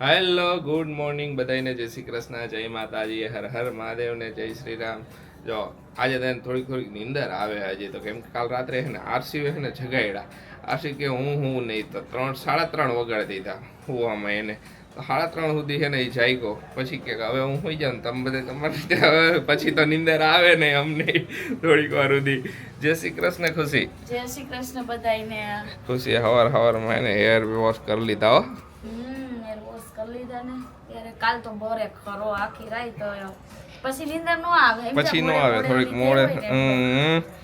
Hello good morning બધાને જય શ્રી કૃષ્ણ જય માતાજી હર હર મહાદેવ ને જય શ્રી રામ જો આજે તને થોડીક થોડીક નીંદર આવે આજે. તો કેમ કે કાલ રાત્રે હે ને આરસી હે ને જગાડ્યા આરસી કે હું હું નહીં તો ત્રણ સાડા ત્રણ વગાડી દીધા હોવામાં એને. તો સાડા ત્રણ સુધી છે ને એ જાગ્યો. પછી કે હવે હું હોઈ જાઉં તમે બધે તમારી હવે પછી તો નીંદર આવે ને અમને થોડીક વાર સુધી. જય શ્રી કૃષ્ણ ખુશી. જય શ્રી કૃષ્ણ બધાને ખુશી હવાર હવારમાં એને હેર વોશ કરી લીધા હો. કરી લીધા ને ત્યારે કાલ તો બોરે ખરો આખી રાત પછી નીંદર નો આવે પછી નો આવે થોડીક મોડે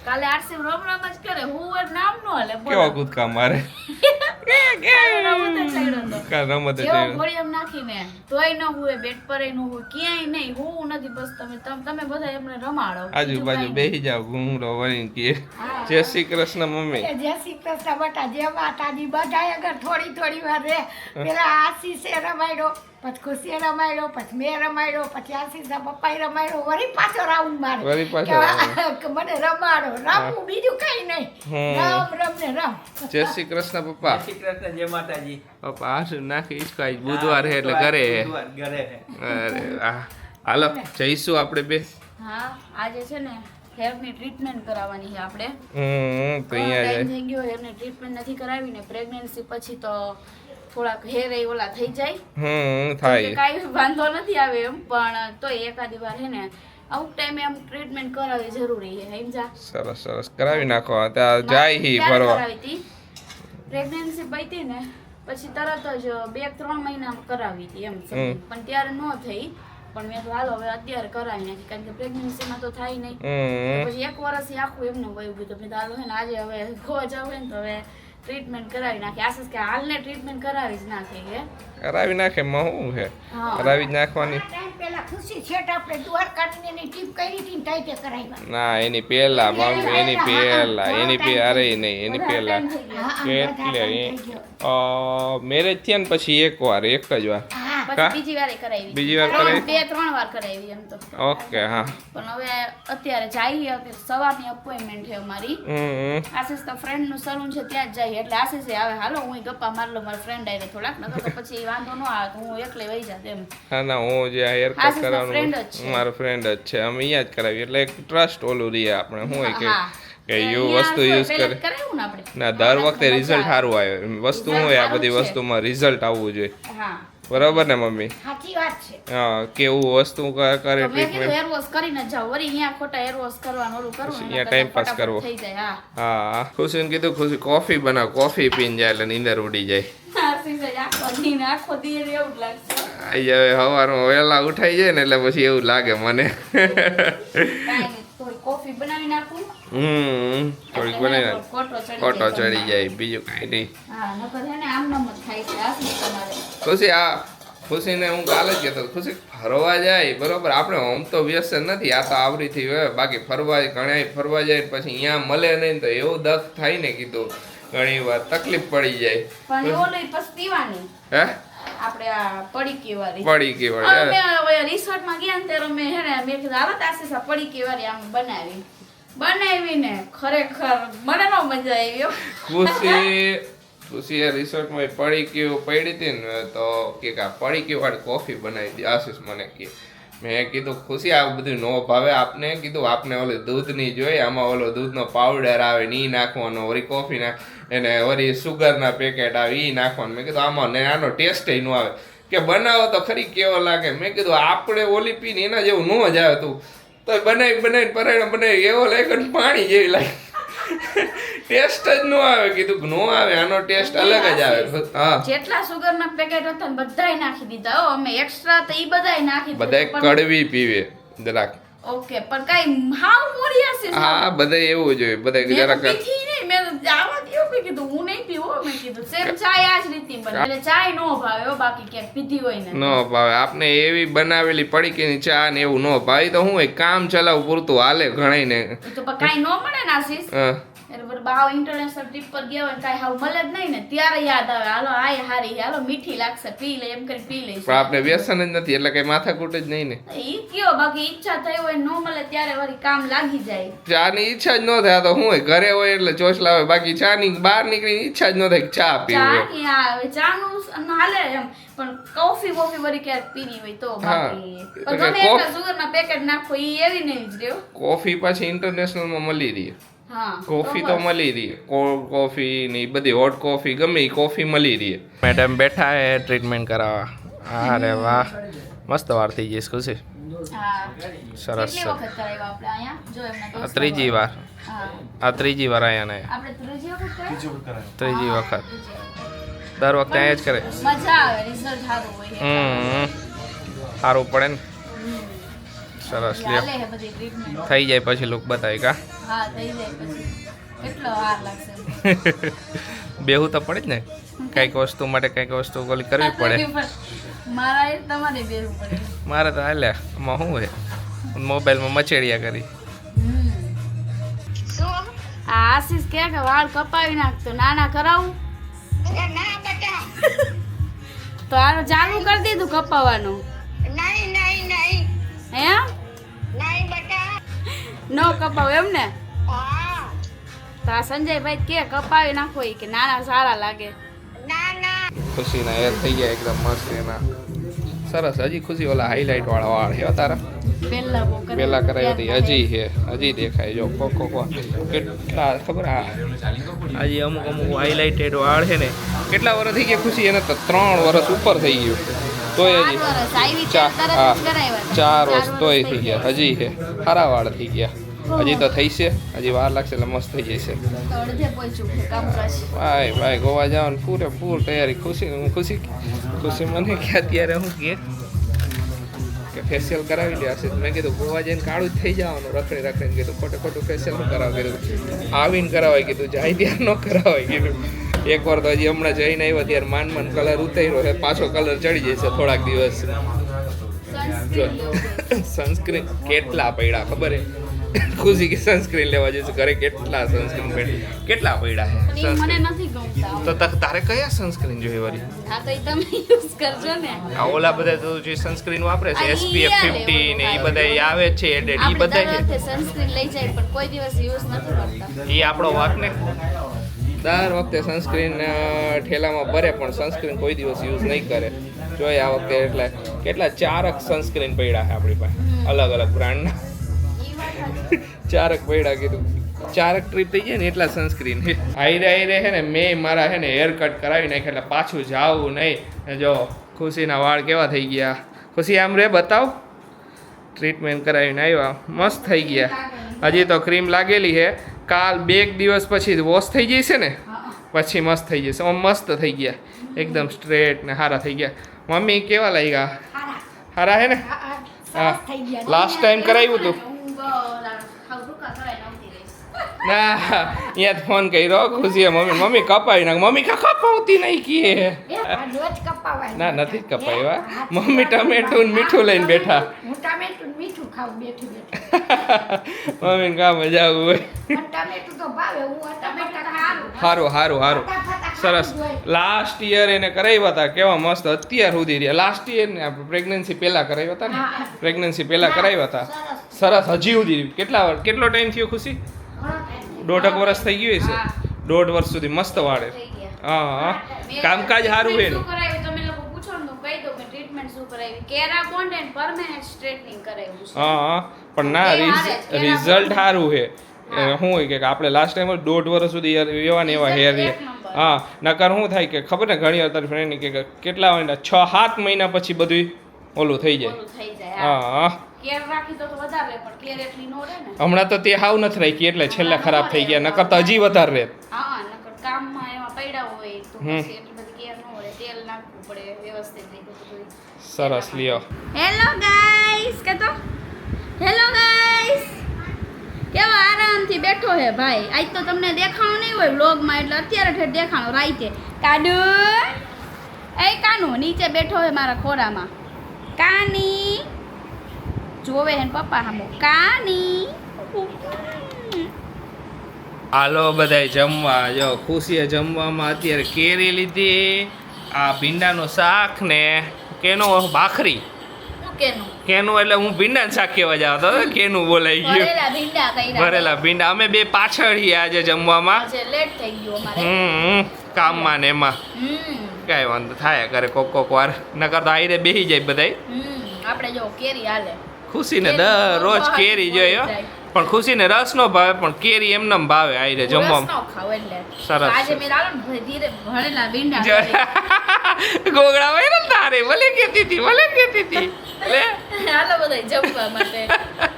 કાલે આરસી રોમ રોમ જ કરે હું નામ નો હાલે. કેવા કૂદકા મારે? રમત તોય ન બેટ પર ન ક્યાંય નહીં હું નથી બસ તમે તમ- બધા એમને રમાડો. આજુબાજુ બીજું બેસી જાવ ઘૂમરો વળીને કે. જય શ્રી કૃષ્ણ મમ્મી. જય શ્રી કૃષ્ણ બટા જે માતાજી બધાય અગર થોડી થોડી વાર રે પેલા આશીષે રમાડ્યો. પછી ખુશીએ રમાડ્યો પછી મેં રમાડ્યો પછી આશીષના પપ્પાએ રમાડ્યો વળી પાછો રાઉન્ડ મારે વળી પાછો મને રમાડો રમવું બીજું કઈ નહીં. રામ રમ રમ ને રમ. જય શ્રી કૃષ્ણ પપ્પા. શ્રી કૃષ્ણ જય માતાજી. પપ્પા આસુ નાખી ઈચકાઈ બુધવાર હે એટલે ઘરે હે. ઘરે અરે હાલો જઈશું આપણે બે. હા આજે છે ને હેરની ટ્રીટમેન્ટ કરાવવાની છે આપણે. હમ તો અહીંયા થઈ ગયો હેરની ટ્રીટમેન્ટ નથી કરાવી ને પ્રેગ્નન્સી પછી તો થોડાક હેર એ ઓલા થઈ જાય. હમ થાય. કાંઈ વાંધો નથી આવે એમ પણ તો એકાદી વાર હે ને અમુક ટાઈમે આમ ટ્રીટમેન્ટ કરાવી જરૂરી છે સમજા સરસ સરસ. કરાવી નાખો. ત્યાં જાય હી ફરવા પ્રેગ્નન્સી પતી ને પછી તરત જ બે ત્રણ મહિના કરાવી હતી એમ પણ ત્યારે ન થઈ. પણ મેં હાલ હવે અત્યારે કરાવી નાખી. કારણ કે પ્રેગ્નન્સીમાં તો થાય નહીં. પછી એક વર્ષ આખું એમને વયું ગયું. તો મેં હાલો હે ને આજે હવે ગોવા જવું ને તો હવે ટ્રીટમેન્ટ કરાવી નાખે. આશીષ કે હાલને ટ્રીટમેન્ટ કરાવી જ નાખે કે? કરાવી નાખે માં શું છે? કરાવી જ નાખવાની. પેલા ખુશી છેટ આપણે દ્વારકાની એની ટીપ કરી હતી ને ટાઈટે કરાવ્યા ના એની પહેલા મમ્મી એની પહેલા એની પે અરે નહીં એની પહેલા. ગયો. મેરેજ થયા ને પછી એક વાર એક જ વાર? પછી બીજી વારે કરાવી. બીજી વાર કરાવી? બે ત્રણ વાર કરાવી એમ તો. ઓકે હા. પણ હવે અત્યારે જઈએ હવે સવારની અપોઇન્ટમેન્ટ છે અમારી. આશીષ તો ફ્રેન્ડનું સલૂન છે ત્યાં જ જઈએ. એટલે આશીષ આવે હાલો હું ગપ્પા મારલો લઉં મારા ફ્રેન્ડ આવીને થોડાક નકર તો પછી વાંધો ન આવે તો હું એકલે વહી જાત એમ. હા ના હું જે હેર કટ છે. મારો ફ્રેન્ડ જ છે. અમે અહીંયા જ કરાવી એટલે એક ટ્રસ્ટ ઓલું રહીએ આપણે. હું હોય કે કે યુ વસ્તુ યુઝ કરે. ને દર વખતે રિઝલ્ટ સારું આવે. વસ્તુ હોય આ બધી. વસ્તુમાં રિઝલ્ટ આવવું જોઈએ. હા. બરાબર ને મમ્મી? સાચી વાત છે. હા કેવું વસ્તુ કરે ટ્રીટમેન્ટ હેર વોશ કરીને જાવ વરી અહીંયા ખોટા હેર વોશ કરવાનો ઓલું કરવું અહીંયા ટાઈમ પાસ કરવો. થઈ જાય હા. હા ખુશીને કીધું ખુશી કોફી બનાવ કોફી પીને જાય એટલે નીંદર ઉડી જાય. સવારમાં વહેલા ઉઠાઈ જાય ને એટલે પછી એવું લાગે મને. કોફી બનાવી હમ થોડીક બનાવી કોટો ચડી જાય બીજું કાંઈ નહીં. ખુશી આ ખુશીને હું કાલે જ કહેતો હતો, ખુશી ફરવા જાય બરોબર? આપણે હોમ તો વ્યસન નથી આ તો આવરીથી હોય બાકી ફરવા ઘણા ફરવા જાય પછી અહીંયા મળે નહીં તો એવું દખ થાય ને કીધું ઘણી વાર તકલીફ પડી જાય. પણ ઓલી હે? આપણે આ પડીકી વાળી પડી કેવાળી અમે રિસોર્ટમાં ગયા ને ત્યારે મેં હે ને મેં કીધું આવત આશીષ પડી કેવાળી આમ બનાવી. બનાવીને ખરેખર મને નો મજા આવી ખુશી ખુશી રિસોર્ટમાં પડી કેવું પડી હતી ને, તો કે આ પડી કેવું વાળી કોફી બનાવી દી. આશીષ મને કે, મેં કીધું, ખુશી, આ બધું નો ભાવે. આપને કીધું, આપને ઓલી દૂધની જોઈએ, આમાં ઓલો દૂધનો પાવડર આવે ને નાખવાનો, વળી કોફી નાખ એને વળી સુગરના પેકેટ આવે, ઈ નાખવાનું. મેં કીધું, આમાં ને આનો ટેસ્ટ ન આવે. કે બનાવો તો ખરી કેવો લાગે? મેં કીધું, આપણે ઓલી પીને એના જેવું ન જ આવે તું. તો બનાવી બનાવી પરાયણ બનાવી એવો લાગે પાણી જેવી લાગે. ટેસ્ટ જ નો આવે. કીધું નો આવે આનો ટેસ્ટ અલગ જ આવે. હા. જેટલા સુગરના પેકેટ હતા ને બધાય નાખી દીધા. હો અમે એક્સ્ટ્રા તો ઈ બધાય નાખી બધાય કડવી પીવે જરાક. ઓકે પણ કાઈ હાવ મોરી હશે હા બધાય એવું જોઈએ બધાય જરાક પીધી નહીં મેં આવા કેવું મેં કીધું હું નહીં પીવું. મેં કીધું સેમ ચાય આ જ રીતની બને. એટલે ચાય નો ભાવે હો બાકી ક્યાંક પીધી હોય ને. નો ભાવે. આપને એવી બનાવેલી પડીકીની ચા ને એવું ન ભાવે. તો હું એક કામ ચલાવ પૂરતું હાલે ઘણાઈ ને તો કાઈ નો મળે ને આશીષ. બધું બાવ ઇન્ટરનેશનલ ટ્રીપ પર ગયા હોય કાંઈ હાવ મળે જ નહીં ને ત્યારે યાદ આવે. હાલો આય હારી હાલો મીઠી લાગશે પી લે એમ કરી પી પણ આપણે વ્યસન જ નથી એટલે કઈ માથાકૂટ જ નહીં ને. ઈ કયો બાકી ઈચ્છા થઈ હોય ન મળે ત્યારે વળી કામ લાગી જાય. ચાની ઈચ્છા જ ન થાય તો હું ઘરે હોય એટલે જોશ હોય બાકી ચા ની બહાર નીકળીને ઈચ્છા જ ન થાય ચા ચા ચા પીવું ની આ હવે ચાનું હાલે એમ પણ કોફી કોફી વળી ક્યાંક પીની હોય તો બાકી. પણ ગમે એટલા સુગર ના પેકેટ નાખો ઈ એવી નહીં જ રહ્યો. કોફી પાછી ઇન્ટરનેશનલમાં મળી રહી. કોફી તો મળી રહી. કોલ્ડ કોફી ને બધી હોટ કોફી ગમે કોફી મળી રહી. મેડમ બેઠા હે ટ્રીટમેન્ટ કરાવવા. અરે વાહ. મસ્ત વાર થઈ જઈશ ખુશી હા. સરસ આ ત્રીજી વાર. આ ત્રીજી વાર આયા ને. ત્રીજી વખત. દર વખતે અહીંયા જ કરે. મજા આવે રિઝલ્ટ સારું હોય હમ. સારું પડે ને. સરસ ટ્રીટમેન્ટ થઈ જાય પછી લુક બતાવી કા? હા થઈ જાય પછી. કેટલો વાર લાગશે. બેહું તો પડે જ ને. કંઈક વસ્તુ માટે કંઈક વસ્તુ ગોલી કરવી પડે. મારા એ તમારે બેરવું પડે. મારે તો હાલ્યા આમાં શું હોય? મોબાઈલમાં મચેડિયા કરી. આ આશીષ કે કે વાળ કપાવી નાખતો નાના કરાવું? ના બેટા. તો આ ચાલુ કરી દીધું કપાવવાનું નહીં નહીં નહીં. હે નો કપાવ એમ ને તા આ સંજયભાઈ કે કપાવી નાખો એ કે નાના સારા લાગે. ખુશીના એ થઈ ગયા એકદમ મસ્ત એના. સરસ હજી ખુશી ઓલા હાઈલાઇટ વાળા વાળ છે તારા. પેલા કરાવી હતી હજી હે હજી દેખાય જો કો કો કો કેટલા ખબર આ હજી અમુક અમુક હાઈલાઇટેડ વાળ છે ને કેટલા વર્ષ થઈ ગયા ખુશી? એને તો ત્રણ વર્ષ ઉપર થઈ ગયું. તોય હજી હા ચાર વર્ષ તોય થઈ ગયા હજી હે સારા વાળ થઈ ગયા. હજી તો થઈ છે. હજી વાર લાગશે એટલે મસ્ત થઈ જશે. ભાઈ ભાઈ ગોવા જવાનું પૂરેપૂર તૈયારી. ખુશી હું ખુશી ખુશી મને કે અત્યારે હું કે કે ફેશિયલ કરાવી લે હશે. મેં કીધું ગોવા જઈને કાળું જ થઈ જવાનું રખડી રખડીને કીધું ખોટે ખોટું ફેશિયલ શું કરાવ કીધું. આવીને કરાવાય કીધું જાય ત્યાં ન કરાવાય કીધું. એકવાર તો હજી હમણાં જઈને આવ્યો ત્યારે માન માન કલર ઉતર્યો છે પાછો કલર ચડી જશે થોડાક દિવસ. સનસ્ક્રીન કેટલા પડ્યા ખબર હે? ખુશી કે સનસ્ક્રીન લેવા જઈશું. ઘરે કેટલા સનસ્ક્રીન પડ્યા કેટલા પડ્યા? છે મને નથી ગમતા. તો તારે કયા સનસ્ક્રીન જોઈએ વળી? આ તો તમે યુઝ કરજો ને. આ ઓલા બધા તો જે સનસ્ક્રીન વાપરે છે એસપીએફ ફિફ્ટી SPF 50 ને એ બધા આવે છે એડેડ એ બધા દર સનસ્ક્રીન લઈ જાય પણ કોઈ દિવસ યુઝ નથી કરતા. એ આપણો વાક ને. દર વખતે સનસ્ક્રીન ઠેલામાં ભરે પણ સનસ્ક્રીન કોઈ દિવસ યુઝ નહીં કરે. જોઈએ આ વખતે એટલે કેટલા ચારક સનસ્ક્રીન પડ્યા છે આપણી પાસે. અલગ અલગ બ્રાન્ડના. ચારક પડ્યા કીધું. ચારક ટ્રીપ થઈ જાય ને એટલા સનસ્ક્રીન આઈરે આઈરે હે ને મેં મારા હે ને હેર કટ કરાવી નાખ્યા એટલે પાછું જાવું નહીં. ને જો ખુશીના વાળ કેવા થઈ ગયા. ખુશી આમ રે બતાવ. ટ્રીટમેન્ટ કરાવીને આવ્યા. મસ્ત થઈ ગયા. હજી તો ક્રીમ લાગેલી છે કાલ બે એક દિવસ પછી વોશ થઈ જશે ને? પછી મસ્ત થઈ જશે. આમ મસ્ત થઈ ગયા. એકદમ સ્ટ્રેટ ને સારા થઈ ગયા. મમ્મી કેવા લાગ્યા? હારા. સારા હે ને? હા, ગયા. લાસ્ટ ટાઈમ કરાવ્યું હતું હું ઓલા હાવ ટૂંકા કરાઈને આવતી રહીશ. ના અહીંયા ફોન કર્યો. ખુશીએ મમ્મી મમ્મી કપાવી નાખ. મમ્મી કા કપાવતી નહીં કીએ કપાવાય. ના નથી જ કપાવ્યા મમ્મી ટમેટું ને મીઠું લઈને બેઠા. મમ્મી કામ મજા આવું સારું સારું સારું સરસ. લાસ્ટ યર એને કરાવ્યા હતા. કેવા મસ્ત અત્યાર સુધી રહ્યા. લાસ્ટ યર ને આપણે પ્રેગ્નન્સી પહેલા કરાવ્યા હતા ને? પ્રેગ્નન્સી પહેલા કરાવ્યા હતા. સરસ. હજી સુધી. કેટલા કેટલો ટાઈમ થયો ખુશી. દોઢક વર્ષ થઈ ગયું છે દોઢ વર્ષ સુધી મસ્ત વાળે. હા હા. કામકાજ સારું એનું હા પણ ના રિઝલ્ટ સારું છે. શું હોય કે આપણે લાસ્ટ ટાઈમ દોઢ વર્ષ સુધી એવા ને એવા હેર હા. નકર શું થાય કે ખબર ને ઘણી વાર તારી ફ્રેન્ડ કે કેટલા મહિના છ સાત મહિના પછી બધું ઓલું થઈ જાય. ઓલું થઈ જાય હા. હા. હા કેર રાખી તો તો વધારે પણ કેર એટલી નો રહે ને. હમણાં તો તે હાવ નથી રાખી એટલે છેલ્લે ખરાબ થઈ ગયા નકર તો હજી વધારે રહે. હા નકર કામમાં એમાં પડ્યા હોય તો પછી એટલી બધી કેર ન હોય તેલ નાખવું પડે વ્યવસ્થિત રીતે સરસ લ્યો. હેલો ગાઈસ કે તો? હેલો ગાઈસ કેવો આરામથી બેઠો હે ભાઈ? આજ તો તમને દેખાણું નહીં હોય વ્લોગમાં એટલે અત્યારે ઠેર દેખાણું રાઈતે. કાડુ એ કાનુ નીચે બેઠો હે મારા ખોરામાં. કાની? જોવે હે પપ્પા હામો. કાની? હાલો બધાય જમવા. જો ખુશીએ જમવામાં અત્યારે કેરી લીધી. આ ભીંડાનું શાક ને કેનો ભાખરી. કેનું? એટલે હું ભીંડા શાક કહેવા જાવ તો કેનું બોલાઈ ગયું? ભરેલા ભીંડા અમે બે પાછળ આજે જમવામાં. હમ કામમાં ને એમાં. કાંઈ વાંધો થાય કરે કોક કોક વાર. નકર તો આવીને બેસી જાય બધાય. આપણે જો કેરી હાલે. ખુશીને દરરોજ કેરી જોયો. પણ ખુશીને રસ નો ભાવે પણ કેરી એમને ભાવે આઈ રે એટલે. સરસ. ગોગડા હોય ને તારે ભલે કેતી હતી ભલે કેતી હતી. જમવા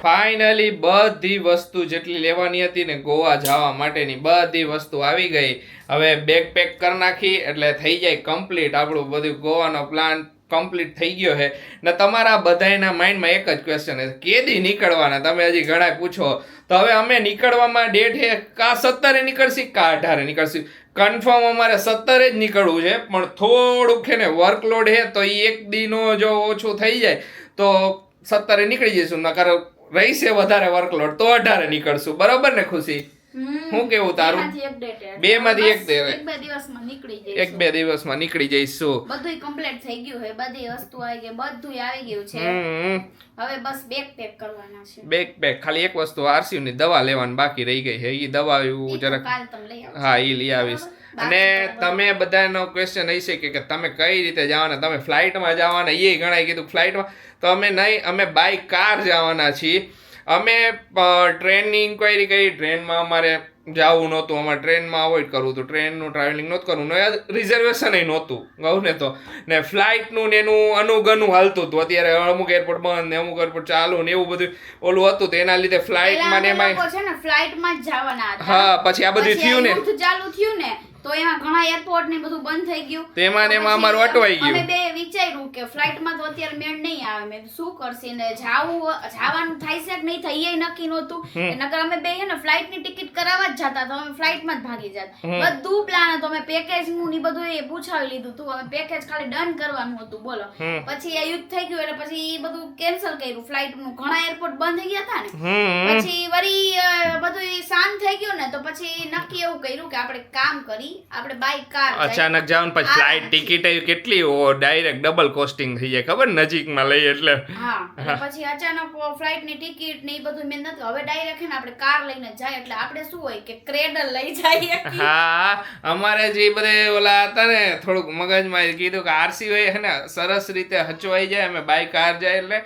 ફાઇનલી બધી વસ્તુ જેટલી લેવાની હતી ને ગોવા જવા માટેની બધી વસ્તુ આવી ગઈ. હવે બેગ પેક કરી નાખી એટલે થઈ જાય કમ્પ્લીટ આપણું બધું ગોવાનો પ્લાન કમ્પ્લીટ થઈ ગયો છે. ને તમારા બધાયના માઇન્ડમાં એક જ ક્વેશ્ચન છે. કેદી નીકળવાના? તમે હજી ઘણા પૂછો. તો હવે અમે નીકળવામાં ડેટ છે કા સત્તરે નીકળશી, કા અઢારે નીકળશી? કન્ફર્મ અમારે સત્તરે જ નીકળવું છે, પણ થોડુંક છે ને વર્કલોડ છે, તો એ એક દીનો જો ઓછું થઈ જાય, તો સત્તરે નીકળી જઈશું. નકર રહીશે વધારે વર્કલોડ તો અઢારે નીકળશું. બરાબર ને ખુશી? શું કેવું તારું? એક હે. બેમાંથી એક એક બે દિવસમાં નીકળી એક જઈશું બે દિવસમાં નીકળી જઈશું. બધું કમ્પ્લીટ થઈ ગયું છે. બધી વસ્તુ આવી ગઈ. બધું આવી ગયું છે. હવે બસ બેક પેક કરવાના છે. બેક પેક ખાલી એક વસ્તુ આરસીયુ ની દવા લેવાની બાકી રહી ગઈ છે. એ દવા એવું જરાક કાલ તમે લઈ હા એ લઈ આવીશ. અને તમે બધાનો ક્વેશ્ચન હશે કે કે તમે કઈ રીતે જવાના? તમે ફ્લાઇટમાં જવાના? એ ઘણા કીધું ફ્લાઇટમાં તો અમે નહીં અમે બાય કાર જવાના છીએ. અમે ટ્રેનની ઇન્ક્વાયરી કરી. ટ્રેનમાં અમારે જવું નહોતું. અમારે ટ્રેનમાં અવોઇડ કરવું હતું. ટ્રેનનું ટ્રાવેલિંગ નહોતું કરવું. રિઝર્વેશન નહોતું. કહું ને તો. ને ફ્લાઇટનું ને એનું અનુગનું હાલતું હતું. અત્યારે અમુક એરપોર્ટ બંધ ને અમુક એરપોર્ટ ચાલુ ને એવું બધું ઓલું હતું. તો એના લીધે ફ્લાઇટમાં ને એમાં હા પછી આ બધું થયું ને. ચાલુ થયું ને તો એમાં ઘણા એરપોર્ટ ને બધું બંધ થઈ ગયું. તેમાં ને એમાં અમારું અટવાઈ ગયું. અમે બે વિચાર્યું કે ફ્લાઇટમાં તો અત્યારે મેળ નહીં આવે. મેં શું કરશે ને જાવું જવાનું થાય છે કે નહીં થાય એ નક્કી નહોતું. નકર અમે બે ને ફ્લાઇટની ટિકિટ કરાવવા જ જતા તો અમે ફ્લાઇટમાં જ ભાગી જાત. બધું પ્લાન હતો. અમે પેકેજનું ને બધું એ પૂછાવી લીધું હતું અમે પેકેજ ખાલી ડન કરવાનું હતું. બોલો. પછી આ યુદ્ધ થઈ ગયું એટલે પછી ઈ બધું કેન્સલ કર્યું. ફ્લાઇટનું ઘણા એરપોર્ટ બંધ થઈ ગયા હતા ને. પછી વરી બધું શાંત થઈ ગયું ને તો પછી નક્કી એવું કર્યું કે આપણે કામ કરી આપણે બાય કાર અચાનક જાવ પછી ફ્લાઇટ ટિકિટ કેટલી ડાયરેક્ટ ડબલ કોસ્ટિંગ થઈ જાય ખબર નજીકમાં લઈએ એટલે. હા પછી અચાનક ફ્લાઇટની ટિકિટ ને એ બધું મેં નથી હવે ડાયરેક્ટ ને આપણે કાર લઈને જાય એટલે આપણે શું હોય કે ક્રેડલ લઈ જઈએ. હા અમારે જે બધે ઓલા હતા ને થોડુંક મગજમાં કીધું કે આરસી હોય છે ને સરસ રીતે હચવાઈ જાય અમે બાય કાર જાય એટલે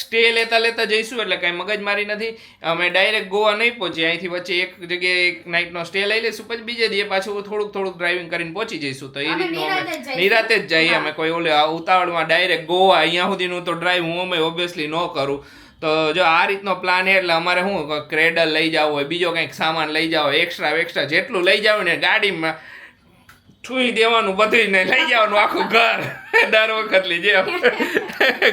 સ્ટે લેતા લેતા જઈશું એટલે કઈ મગજમારી નથી. અમે ડાયરેક્ટ ગોવા નહીં પહોંચીએ અહીંથી વચ્ચે એક જગ્યાએ એક નાઇટનો સ્ટે લઈ લઈશું પછી બીજે દીએ પાછું થોડુંક થોડુંક ડ્રાઇવિંગ કરીને પહોંચી જઈશું તો એ રીતનું અમે નિરાતે જ જઈએ. અમે કોઈ ઓલે ઉતાવળમાં ડાયરેક્ટ ગોવા અહીંયા સુધીનું તો ડ્રાઈવ હું અમે ઓબ્વિયસલી ન કરું. તો જો આ રીતનો પ્લાન એટલે અમારે શું ક્રેડલ લઈ જાવ હોય બીજો કંઈક સામાન લઈ જાવ એક્સ્ટ્રા એક્સ્ટ્રા જેટલું લઈ જાવ ને ગાડીમાં છૂઈ દેવાનું બધું ને લઈ જવાનું આખું ઘર. દર વખત લઈ જેમ.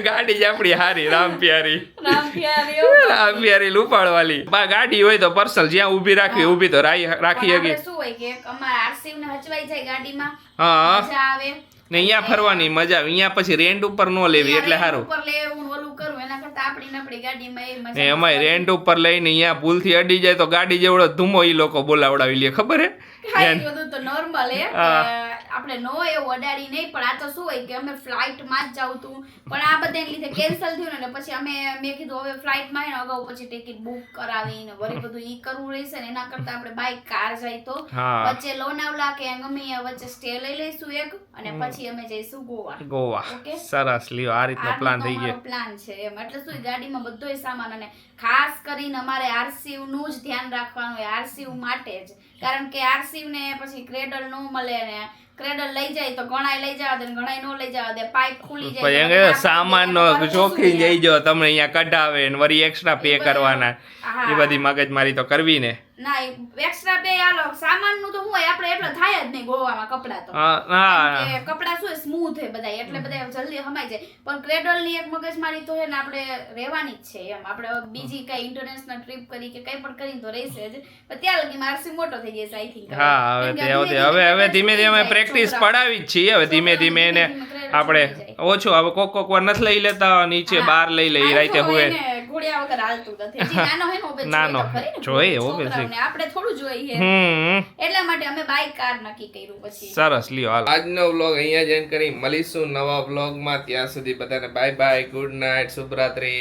ગાડી જ આપણી હારી રામ પ્યારી રામ પ્યારી એવું. રામ બા ગાડી હોય તો પર્સનલ જ્યાં ઊભી રાખવી ઊભી તો રાખી હકી શું હોય કે અમારા આરસીવ ને હચવાઈ જાય ગાડીમાં હા. મજા આવે. ને અહીંયા ફરવાની મજા આવે. અહીંયા પછી રેન્ટ ઉપર ન લેવી એટલે સારું ઉપર લેવું ને ઓલું કરવું એના કરતા આપણી ને ગાડીમાં એ મજા ને અમારે રેન્ટ ઉપર લઈને અહીંયા ભૂલથી અડી જાય તો ગાડી જેવડો ધૂમો એ લોકો બોલાવડાવી લે ખબર હા, હે બધું તો નોર્મલ હે. આપણે નો એ ઓડાડી નહીં પણ આ તો શું હોય કે અમે ફ્લાઇટમાં જ જાવ તું. પણ આ બધાને લીધે કેન્સલ થયું ને પછી અમે મેં કીધું હવે ફ્લાઇટમાં માં ને અગાઉ પછી ટિકિટ બુક કરાવી ને વળી બધું ઈ કરવું રહેશે ને એના કરતા આપણે બાય કાર જાય તો. વચ્ચે લોનાવલા કે ગમે વચ્ચે સ્ટે લઈ લઈશું એક અને પછી અમે જઈશું ગોવા. ગોવા. સરસ લ્યો આ રીતનો પ્લાન થઈ ગયો. પ્લાન છે એમ. એટલે શું ગાડીમાં બધોય સામાન અને ખાસ કરીને અમારે આરસીવનું જ ધ્યાન રાખવાનું હોય આરસીવ માટે જ. કારણ કે આરસીવ ને પછી ક્રેડલ નો મળે ને ક્રેડલ લઈ જાય તો ઘણાય લઈ જવા દે ઘણાય નો લઈ જવા દે પાઇપ ખુલી જાય આપણે સામાન શું જઈ જો તમને અહીંયા કઢાવે ને વરી એક્સ્ટ્રા પે કરવાના. એ બધી મગજમારી તો કરવી ને. ના એક્સ્ટ્રા પે આલો સામાનનું તો હું આપણે એટલો થાય જ નહીં ગોવામાં કપડા તો. હા કપડા શું સ્મૂથ હે બધા એટલે બધા જલ્દી હમાઈ જાય. પણ ક્રેડલની એક મગજમારી તો હે ને આપણે રહેવાની જ છે એમ. આપણે બીજી કઈ ઇન્ટરનેશનલ ટ્રીપ કરી કે કઈ પણ કરી તો રહેશે જ. પણ ત્યાં લગી મારસી મોટો થઈ જશે આઈ થિંક હા હવે હવે હવે ધીમે ધીમે પ્રેક્ટિસ પડાવી જ છીએ. હવે ધીમે ધીમે એને આપણે ઓછું હવે કોક કોક વાર નથી લઈ લેતા નીચે બહાર લઈ લઈ રાતે હુએ. નાનો. જોઈએ obviously. આપણે થોડું જોઈએ. હમ. એટલા માટે અમે બાઈક કાર નક્કી કર્યું પછી. સરસ લ્યો હાલ. આજનો વ્લોગ અહીંયા જ end કરી. મળીશું નવા વ્લોગમાં. ત્યાં સુધી બધાને બાય બાય ગુડ નાઇટ શુભરાત્રી.